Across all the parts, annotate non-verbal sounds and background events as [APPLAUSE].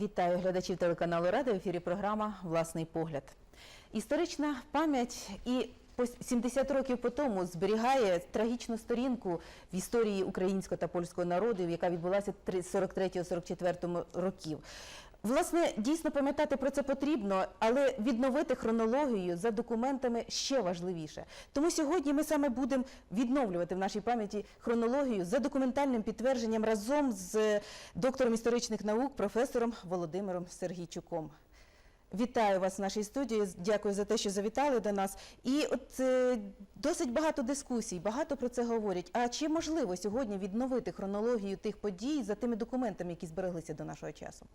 Вітаю глядачів телеканалу Рада. В ефірі програма Власний погляд. Історична пам'ять і по 70 років по тому зберігає трагічну сторінку в історії українського та польського народів, яка відбулася 43-44 років. Власне, дійсно пам'ятати про це потрібно, але відновити хронологію за документами ще важливіше. Тому сьогодні ми саме будемо відновлювати в нашій пам'яті хронологію за документальним підтвердженням разом з доктором історичних наук, професором Володимиром Сергійчуком. Вітаю вас в нашій студії. Дякую за те, що завітали до нас. І от е, досить багато дискусій, багато про це говорять. А чи можливо сьогодні відновити хронологію тих подій за тими документами, які збереглися до нашого часу?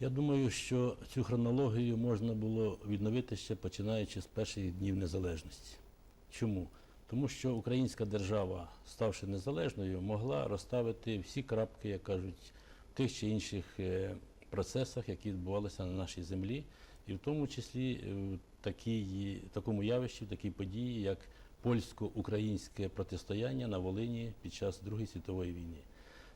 Я думаю, що цю хронологію можна було відновити ще починаючи з перших днів незалежності. Чому? Тому що українська держава, ставши незалежною, могла розставити всі крапки, як кажуть, в тих чи інших е, процесах, які відбувалися на нашій землі, і в тому числі е, в такій, такому явищі, в такій події, як польсько-українське протистояння на Волині під час Другої світової війни.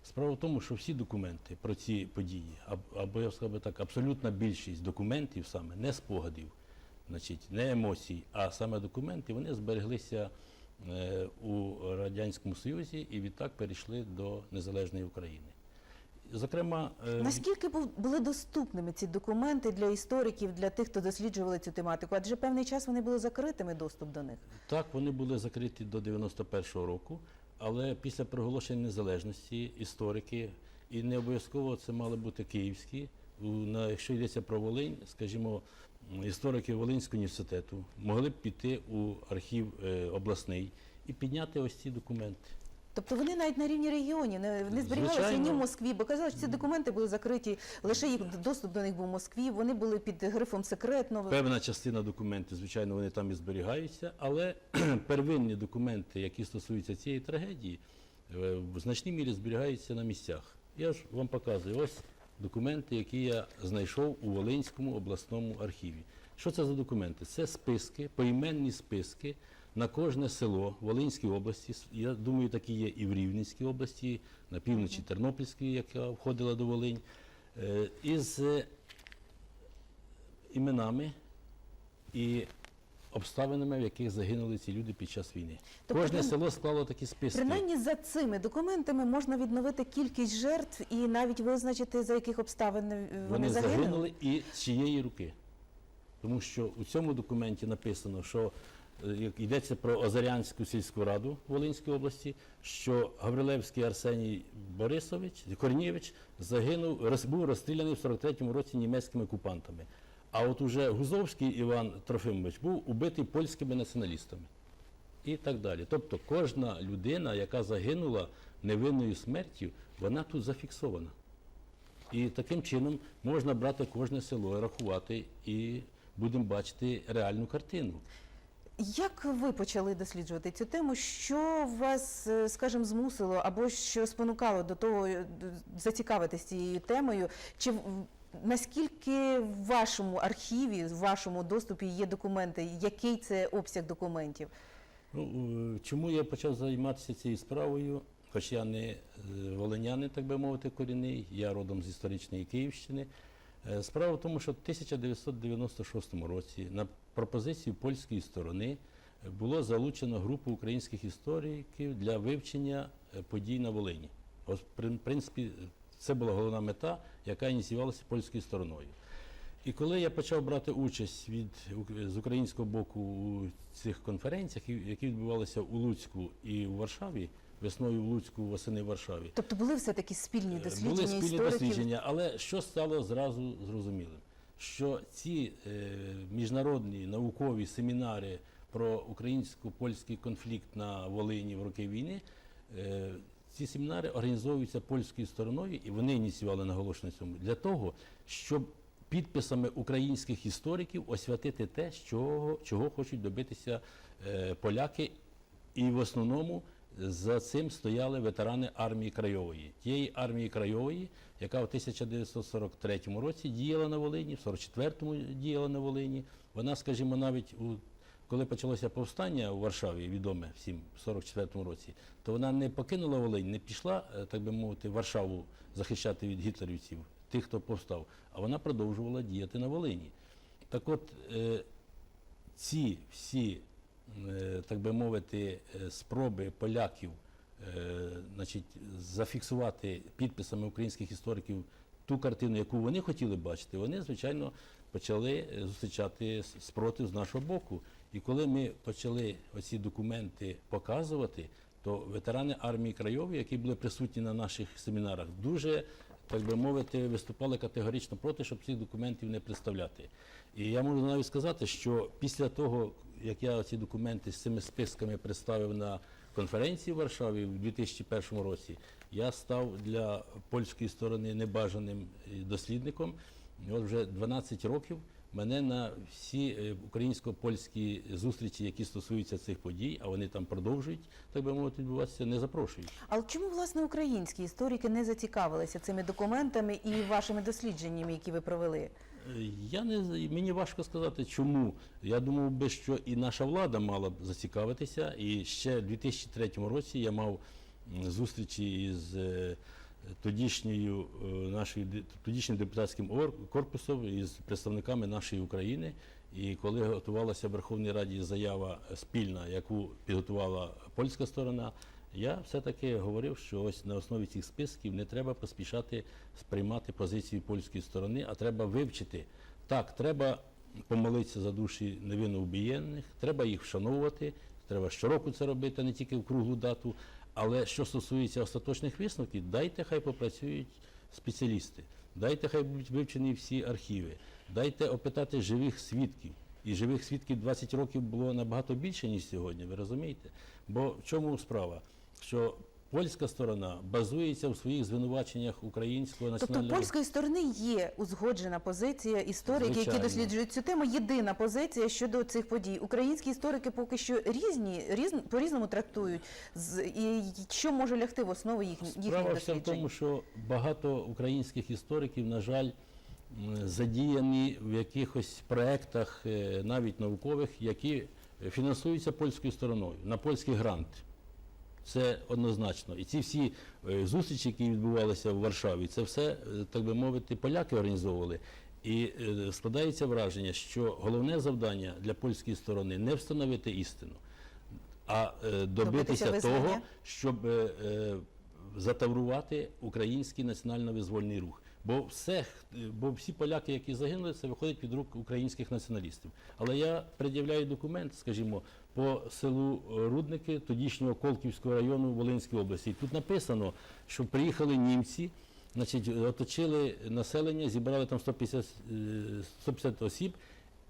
Справа в тому, що всі документи про ці події, аб- або я сказав би так, абсолютна більшість документів саме не спогадів, значить, не емоцій, а саме документи, вони збереглися е, у Радянському Союзі і відтак перейшли до незалежної України. Зокрема, е, Наскільки були доступними ці документи для істориків, для тих, хто досліджували цю тематику? Адже певний час вони були закритими доступ до них. Так, вони були закриті до 91-го року, але після проголошення незалежності історики, і не обов'язково це мали бути київські. На, якщо йдеться про Волинь, скажімо, історики Волинського університету могли б піти у архів е, обласний і підняти ось ці документи. Тобто вони навіть на рівні регіонів не, не зберігалися ні в Москві, бо казали, що ці документи були закриті, лише їх доступ до них був в Москві. Вони були під грифом секретно. Певна частина документів, звичайно, вони там і зберігаються, але [CLEARS THROAT] первинні документи, які стосуються цієї трагедії, е, в значній мірі зберігаються на місцях. Я ж вам показую ось документи, які я знайшов у Волинському обласному архіві. Що це за документи? Це списки, поіменні списки на кожне село Волинській області. Я думаю, такі є і в Рівненській області, на півночі Тернопільській, яка входила до Волинь. Е, Із е, іменами і обставинами, в яких загинули ці люди під час війни. Тобто Кожне село склало такі списки. Принаймні за цими документами можна відновити кількість жертв і навіть визначити, за яких обставин е, вони, Вони загинули. загинули і з чиєї руки. Тому що у цьому документі написано, що йдеться про Озарянську сільську раду Волинської області, що Гаврилевський Арсеній Борисович Корнєвич загинув, був розстріляний в 43-му році німецькими окупантами. А от уже Гузовський Іван Трофимович був убитий польськими націоналістами. І так далі. Тобто кожна людина, яка загинула невинною смертю, вона тут зафіксована. І таким чином можна брати кожне село, рахувати і будемо бачити реальну картину. Як ви почали досліджувати цю тему? Що вас, е, скажімо, змусило або що спонукало до того е, зацікавитись цією темою? Чи наскільки в вашому архіві, в вашому доступі є документи? Який це обсяг документів? Ну, е, чому я почав займатися цією справою? Хоч я не волинянин, так би мовити, корінний, я родом з історичної Київщини. Е, Справа в тому, що в 1996 році на пропозицію польської сторони е, було залучено групу українських істориків для вивчення е, подій на Волині. Ось, в принципі, це була головна мета, яка ініціювалася польською стороною. І коли я почав брати участь від з українського боку у цих конференціях, які- які відбувалися у Луцьку і у Варшаві, весною в Луцьку, восени в Варшаві, Тобто були все-таки спільні дослідження Е, були спільні істориків? дослідження, але що стало зразу зрозумілим? Що ці е, міжнародні наукові семінари про українсько-польський конфлікт на Волині в роки війни, е, ці семінари організовуються польською стороною, і вони ініціювали наголошення цьому для того, щоб підписами українських істориків освятити те, чого, чого хочуть добитися е, поляки, і в основному за цим стояли ветерани армії Крайової, тієї армії Крайової, яка в 1943 році діяла на Волині, в 44-му діяла на Волині. Вона, скажімо, навіть у коли почалося повстання у Варшаві, відоме всім в 44-му році, то вона не покинула Волинь, не пішла, е, так би мовити, Варшаву захищати від гітлерівців. тих, хто повстав, а вона продовжувала діяти на Волині. Так от, е, ці всі, так би мовити, е, спроби поляків е, значить, зафіксувати підписами українських істориків ту картину, яку вони хотіли бачити, вони, звичайно, почали е, зустрічати спротив з нашого боку. І коли ми почали оці документи показувати, то ветерани армії Крайової, які були присутні на наших семінарах, дуже, так би мовити, виступали категорично проти, щоб цих документів не представляти. І я можу навіть сказати, що після того, як я ці документи з цими списками представив на конференції в Варшаві в 2001 році, я став для польської сторони небажаним е, дослідником. І от вже 12 років мене на всі е, українсько-польські зустрічі, які стосуються цих подій, а вони там продовжують, так би мовити, відбуватися, не запрошують. Але чому власне українські історики не зацікавилися цими документами і вашими дослідженнями, які ви провели? Е, Я не мені важко сказати, чому. Я думав би, що і наша влада мала б зацікавитися. І ще в 2003 році я мав зустрічі із е, тодішньою е, нашою тодішнім депутатським корпусом із представниками нашої України. І коли готувалася в Верховній Раді заява спільна, яку підготувала польська сторона, я все-таки говорив, що ось на основі цих списків не треба поспішати сприймати позицію польської сторони, а треба вивчити. Так, треба помолитися за душі невинно вбієнних, треба їх вшановувати, треба щороку це робити, а не тільки в круглу дату. Але що стосується остаточних висновків, дайте хай попрацюють спеціалісти, дайте хай будуть вивчені всі архіви, дайте опитати живих свідків. І живих свідків 20 років було набагато більше, ніж сьогодні, ви розумієте? Бо в чому справа? Що польська сторона базується в своїх звинуваченнях українського Тобто національного польської сторони є узгоджена позиція істориків, які досліджують цю тему. Єдина позиція щодо цих подій. Українські історики поки що різні, різн, по-різному трактують. З, і що може лягти в основу їх, їхніх Справа вся в тому, що багато українських істориків, на жаль, задіяні в якихось проєктах, е, навіть наукових, які фінансуються польською стороною на польський грант. Це однозначно. І ці всі е, зустрічі, які відбувалися в Варшаві, це все, е, так би мовити, поляки організовували. І е, складається враження, що головне завдання для польської сторони не встановити істину, а добитися, добитися того, щоб затаврувати український національно-визвольний рух. Бо все, е, бо всі поляки, які загинули, це виходить від рук українських націоналістів. Але я пред'являю документ, скажімо, по селу е, Рудники тодішнього Колківського району Волинської області. Тут написано, що приїхали німці, значить, оточили населення, зібрали там 150, е, 150 осіб.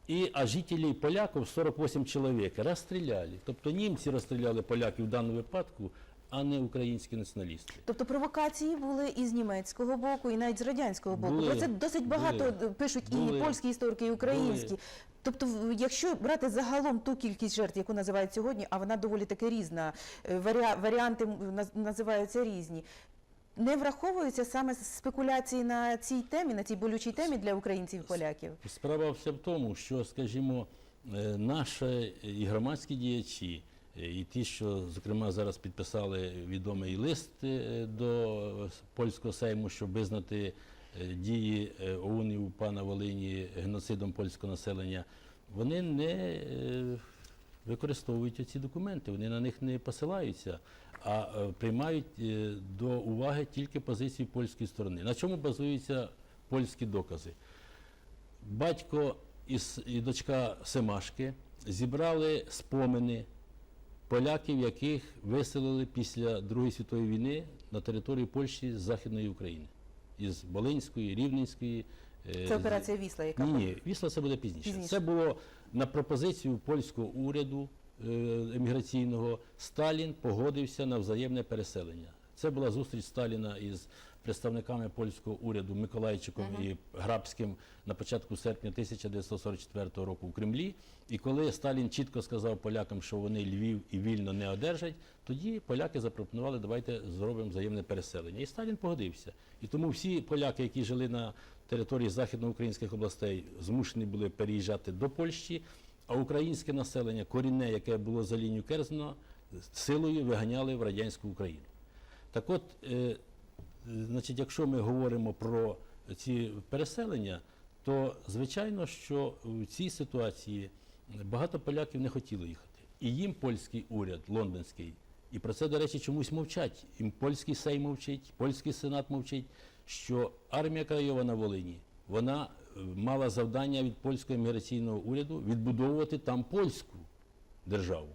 І, а жителей поляків 48 чоловік розстріляли. Тобто німці розстріляли поляків в даному випадку, а не українські націоналісти. Тобто провокації були і з німецького боку, і навіть з радянського боку. Були. Про це досить багато Були. пишуть Були. і польські історики, і українські. Були. Тобто, якщо брати загалом ту кількість жертв, яку називають сьогодні, а вона доволі таки різна, е, варіанти називаються різні. Не враховуються саме спекуляції на цій темі, на цій болючій темі для українців і поляків. Справа вся в тому, що, скажімо, е, наші і громадські діячі, е, і ті, що, зокрема, зараз підписали відомий лист е, до польського сейму, щоб визнати е, дії е, ОУН і УПА на Волині геноцидом польського населення, вони не е, використовують ці документи, вони на них не посилаються, а е, приймають е, до уваги тільки позиції польської сторони. На чому базуються польські докази? Батько і дочка Семашки зібрали спомини поляків, яких виселили після Другої світової війни на території Польщі з Західної України, із Волинської, Рівненської. е, Це операція Вісла, яка ні, ні, Вісла це буде пізніше. Пізніше. Це було на пропозицію польського уряду е, еміграційного. Сталін погодився на взаємне переселення. Це була зустріч Сталіна із представниками польського уряду Миколайчиком і Грабським на початку серпня 1944 року у Кремлі. І коли Сталін чітко сказав полякам, що вони Львів і вільно не одержать, тоді поляки запропонували, давайте зробимо взаємне переселення. І Сталін погодився. І тому всі поляки, які жили на території західноукраїнських областей, змушені були переїжджати до Польщі, а українське населення, корінне, яке було за лінію Керзена, силою виганяли в радянську Україну. Так от, е, значить, якщо ми говоримо про ці переселення, то звичайно, що в цій ситуації багато поляків не хотіли їхати. І їм польський уряд, лондонський, і про це, до речі, чомусь мовчать. І польський сейм мовчить, польський сенат мовчить, що армія краєва на Волині вона е, мала завдання від польського міграційного уряду відбудовувати там польську державу.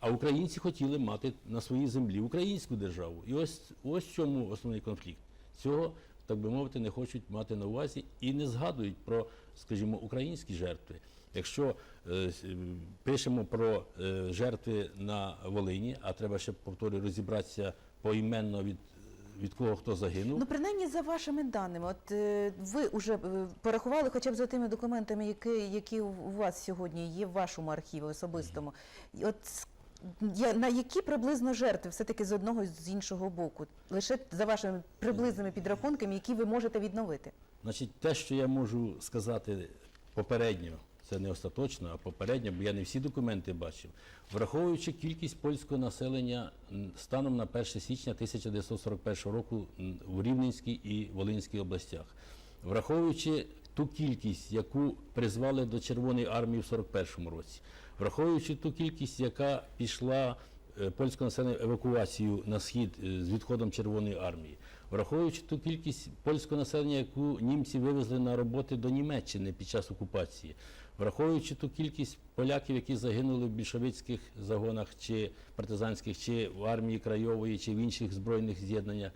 А українці хотіли мати на своїй землі українську державу. І ось ось чому основний конфлікт. Цього, так би мовити, не хочуть мати на увазі і не згадують про, скажімо, українські жертви. Якщо е, е, пишемо про е, жертви на Волині, а треба ще повторюю розібратися поіменно від, від кого хто загинув. Ну, принаймні за вашими даними, от е, ви вже е, порахували хоча б за тими документами, які, які у вас сьогодні є в вашому архіві особистому. І От с- я, на які приблизно жертви все-таки з одного і з іншого боку? Лише за вашими приблизними підрахунками, які ви можете відновити. Значить, те, що я можу сказати попередньо, це не остаточно, а попередньо, бо я не всі документи бачив, враховуючи кількість польського населення станом на 1 січня 1941 року в Рівненській і Волинській областях, враховуючи ту кількість, яку призвали до Червоної армії в 41 році, враховуючи ту кількість, яка пішла е, польського населення евакуацію на схід е, з відходом Червоної армії, враховуючи ту кількість польського населення, яку німці вивезли на роботи до Німеччини під час окупації, враховуючи ту кількість поляків, які загинули в більшовицьких загонах чи партизанських, чи в армії Крайової, чи в інших збройних з'єднаннях,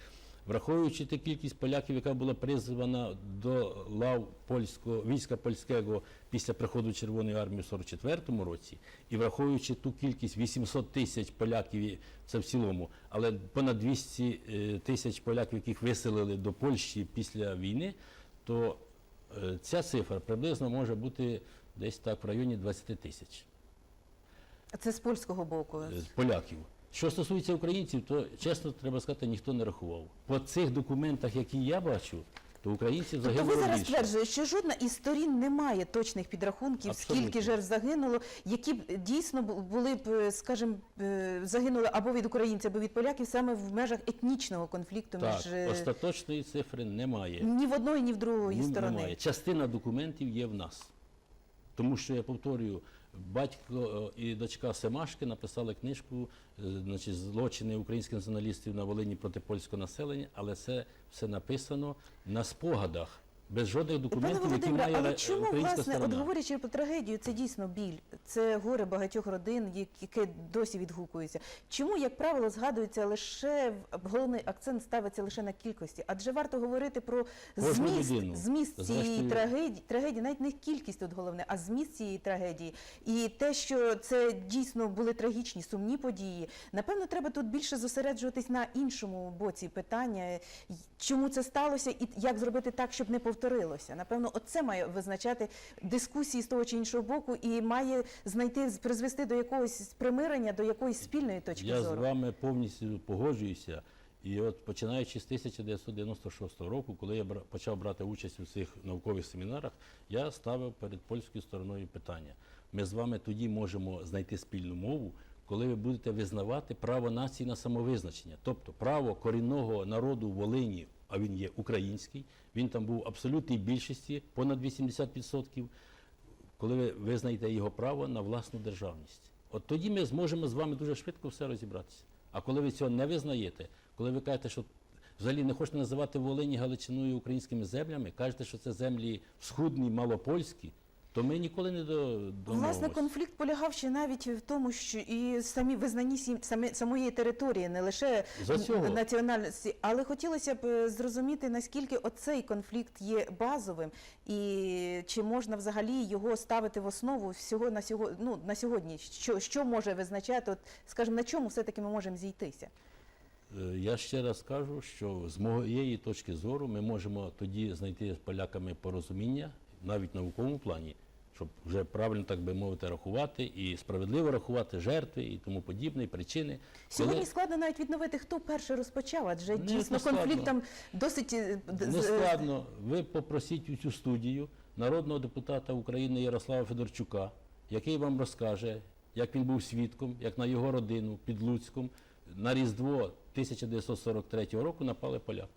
враховуючи ту кількість поляків, яка була призвана до лав польського війська польського після приходу Червоної армії в 44-му році, і враховуючи ту кількість 800 тисяч поляків, це в цілому, але понад 200 е, тисяч поляків, яких виселили до Польщі після війни, то е, ця цифра приблизно може бути десь так в районі 20 тисяч А Це з польського боку. е, поляків. Що стосується українців, то чесно треба сказати, ніхто не рахував. По цих документах, які я бачу, то українців Тобто ви зараз більше. стверджуєте, що жодна із сторін не має точних підрахунків, Абсолютно. скільки жертв загинуло, які б дійсно були б, е, скажімо, е, загинули або від українців, або від поляків саме в межах етнічного конфлікту Так, між е, остаточної цифри немає. ні в одної, ні в другої Ні, сторони. Немає. Частина документів є в нас. Тому що я повторюю, батько е, і дочка Семашки написали книжку е, значить, злочини українських націоналістів на Волині проти польського населення, але це все написано на спогадах, без жодних Пане документів, які має але чому, українська власне, от говорячи про трагедію, це дійсно біль, це горе багатьох родин, яке досі відгукується. Чому, як правило, згадується лише головний акцент ставиться лише на кількості? Адже варто говорити про Кожну зміст, людину. зміст цієї Зрештою- трагедії, трагедії, навіть не кількість тут головне, а зміст цієї трагедії. І те, що це дійсно були трагічні, сумні події. Напевно, треба тут більше зосереджуватись на іншому боці питання, чому це сталося і як зробити так, щоб не повторилося. Напевно, оце має визначати дискусії з того чи іншого боку і має знайти призвести до якогось примирення, до якоїсь спільної точки Я з вами повністю погоджуюся. І от починаючи з 1996 року, коли я почав брати участь у цих наукових семінарах, я ставив перед польською стороною питання. Ми з вами тоді можемо знайти спільну мову, коли ви будете визнавати право нації на самовизначення, тобто право корінного народу Волині, а він є український, він там був в абсолютній більшості, понад 80%, коли ви визнаєте його право на власну державність. От тоді ми зможемо з вами дуже швидко все розібратися. А коли ви цього не визнаєте, коли ви кажете, що взагалі не хочете називати Волині Галичиною українськими землями, кажете, що це землі схудні, малопольські, то ми ніколи не до Власне, конфлікт полягав ще навіть в тому, що і самі визнанні сім- самі, самої території, не лише національності, але хотілося б е, зрозуміти, наскільки оцей конфлікт є базовим, і чи можна взагалі його ставити в основу всього на сьогодні, ну, на сьогодні, що, що може визначати, от, скажімо, на чому все-таки ми можемо зійтися? Е, Я ще раз кажу, що з моєї точки зору ми можемо тоді знайти з поляками порозуміння, навіть в науковому плані, щоб вже правильно, так би мовити, рахувати і справедливо рахувати жертви і тому подібне, і причини. Сьогодні Коли- складно навіть відновити, хто перше розпочав, адже Не дійсно складно. конфлікт там досить е, Не складно. Ви попросіть у цю студію народного депутата України Ярослава Федорчука, який вам розкаже, як він був свідком, як на його родину під Луцьком на Різдво 1943 року напали поляки.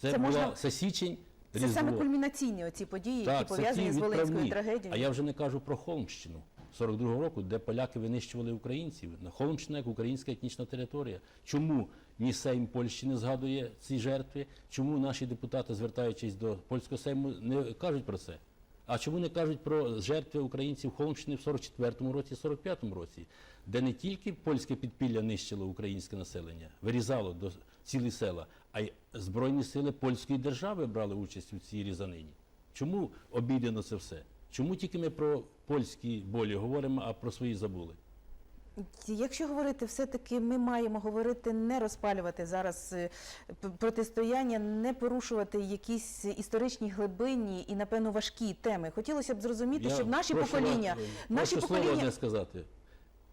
Це, Це була можна- це січень, Це Різдво. саме кульмінаційні оці події, які Так, це пов'язані з Волинською трагедією. А я вже не кажу про Холмщину 42-го року, де поляки винищували українців. На Холмщина як українська етнічна територія. Чому ні Сейм Польщі не згадує ці жертви? Чому наші депутати, звертаючись до польського Сейму, не кажуть про це? А чому не кажуть про жертви українців Холмщини в 44-му році, 45-му році, де не тільки польське підпілля нищило українське населення, вирізало до цілі села, а й збройні сили польської держави брали участь у цій різанині? Чому обійдено це все? Чому тільки ми про польські болі говоримо, а про свої забули? Якщо говорити, все-таки ми маємо говорити, не розпалювати зараз е, протистояння, не порушувати якісь історичні глибинні і, напевно, важкі теми. Хотілося б зрозуміти, Я щоб наші прошу покоління, вас, е, наші прошу слово покоління одне сказати.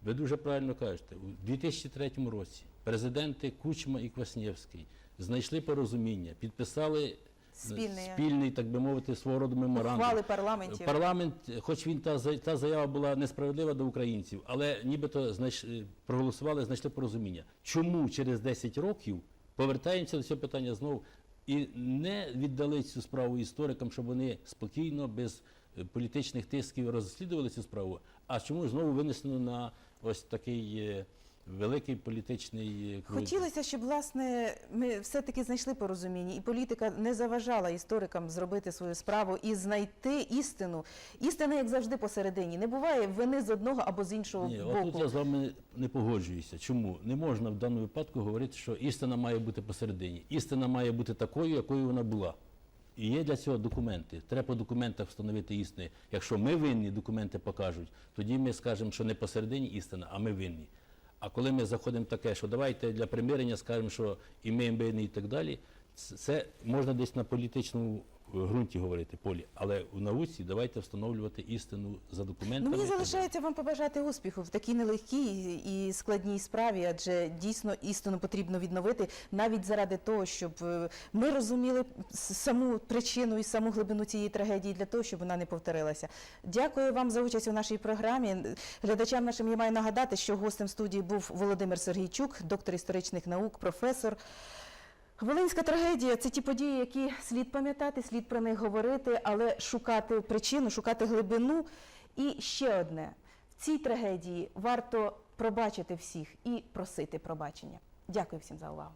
Ви дуже правильно кажете. У 2003 році президенти Кучма і Кваснєвський знайшли порозуміння, підписали Спільне. спільний, так би мовити, свого роду меморандум. ухвали парламентів. Парламент, хоч він та, та заява була несправедлива до українців, але нібито знайш, проголосували, знайшли порозуміння. Чому через 10 років повертаємося до цього питання знову і не віддали цю справу історикам, щоб вони спокійно, без е, політичних тисків розслідували цю справу? А чому знову винесено на ось такий е, великий політичний крутий? Хотілося, щоб власне ми все-таки знайшли порозуміння, і політика не заважала історикам зробити свою справу і знайти істину. Істина, як завжди, посередині. Не буває вини з одного або з іншого Ні, боку. отут я з вами не погоджуюся. Чому? Не можна в даному випадку говорити, що істина має бути посередині. Істина має бути такою, якою вона була. І є для цього документи. Треба по документах встановити істину. Якщо ми винні, документи покажуть, тоді ми скажемо, що не посередині істина, а ми винні. А коли ми заходимо таке, що давайте для примирення скажемо, що і ми винні і так далі, це- можна десь на політичному е, ґрунті говорити полі. Але у науці давайте встановлювати істину за документами. Ну, мені залишається вам побажати успіху в такій нелегкій і складній справі, адже дійсно істину потрібно відновити навіть заради того, щоб е, ми розуміли саму причину і саму глибину цієї трагедії для того, щоб вона не повторилася. Дякую вам за участь у нашій програмі. Глядачам нашим я маю нагадати, що гостем студії був Володимир Сергійчук, доктор історичних наук, професор. Волинська трагедія це ті події, які слід пам'ятати, слід про них говорити, але шукати причину, шукати глибину. І ще одне: в цій трагедії варто пробачити всіх і просити пробачення. Дякую всім за увагу.